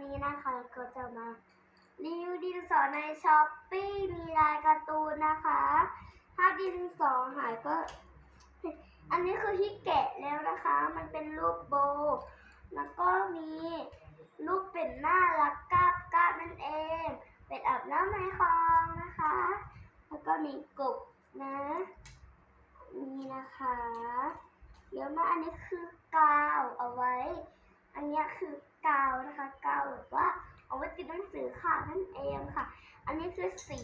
นี้นะคะก็จะมารีวิวดินสอในช้อปปี้มีลายการ์ตูนนะคะ ถ้าดินสอหายก็ อันนี้คือที่แกะแล้วนะคะ มันเป็นรูปโบ แล้วก็มีรูปเป็นหน้ารักกาบกาบนั่นเอง เป็นอาบน้ำในคลองนะคะ แล้วก็มีกบนะนี่นะคะเยอะมากอันนี้คือกาวเอาไว้ อันนี้คือ กาวนะคะ กาวแบบว่าเอาไว้ติดหนังสือค่ะนั่นเองค่ะ อันนี้คือสี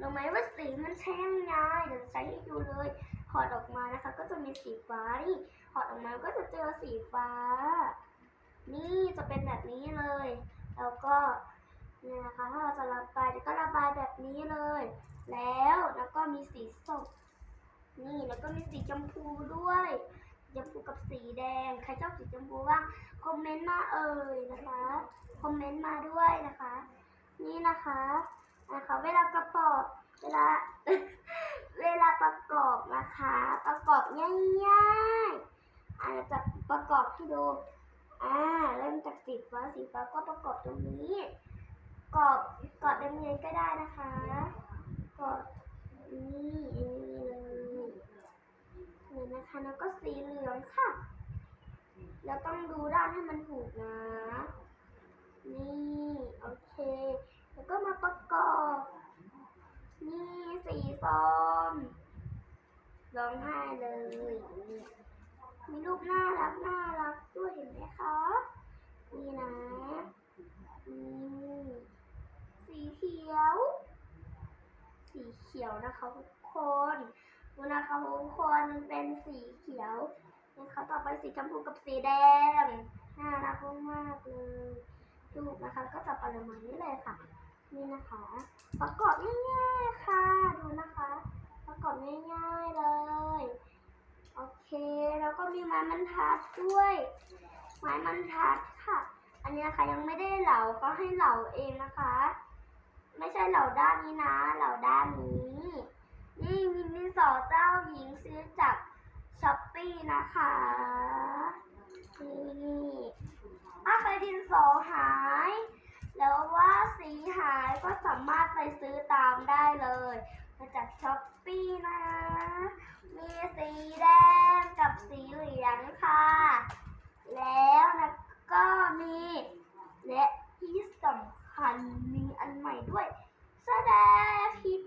รู้ไหมว่าสีมันใช้ยังไงเดี๋ยวจะใช้ให้ดูเลยถอดออกมานะคะ ก็จะมีสีฟ้านี่ถอดออกมาก็จะเจอสีฟ้า นี่จะเป็นแบบนี้เลย แล้วก็เนี่ยนะคะถ้าเราจะระบายก็ระบายแบบนี้เลย แล้วแล้วก็มีสีส้มนี่แล้วก็มีสีชมพูด้วย ชมพูกับสีแดง ใครชอบสีชมพูบ้างคอมเมนต์มาเอ่ยนะคะ คอมเมนต์มาด้วยนะคะ นี่นะคะนะคะ เวลากระปอบเวลาเวลาประกอบนะคะ ประกอบง่ายๆอาจจะประกอบให้ดูอ่าเริ่มจากสีฟ้าสีฟ้าก็ประกอบตรงนี้กรอบกรอบยังไงก็ได้นะคะกรอบ นแล้วก็สีเหลืองค่ะ แล้วต้องดูด้านให้มันถูกนะ นี่โอเค แล้วก็มาประกอบ นี่สีส้มร้องไห้เลย มีรูปน่ารักน่ารักด้วยเห็นไหมคะนี่นะนี่สีเขียว สีเขียวนะคะทุกคน ดูนะคะทุกคนเป็นสีเขียวนะคะต่อไปสีชมพูกับสีแดงน่ารักมากเลยดูนะคะ ก็จะประมาณนี้เลยค่ะ นี่นะคะ ประกอบง่ายๆค่ะ ดูนะคะ ประกอบง่ายๆเลย โอเค แล้วก็มีไม้บรรทัดด้วย ไม้บรรทัดค่ะ อันนี้นะคะยังไม่ได้เหลาก็ให้เหลาเองนะคะ ไม่ใช่เหลาด้านนี้นะ เหลาด้านนี้ นี่มินิสอเจ้าหญิงซื้อจากช้อปปี้นะคะนี่ถ้าไปดินสอหาย แล้วว่าสีหายก็สามารถไปซื้อตามได้เลย มาจากช้อปปี้นะ มีสีแดงกับสีเหลืองค่ะ แล้วนะก็มี และที่สำคัญมีอันใหม่ด้วย แสดงฮิต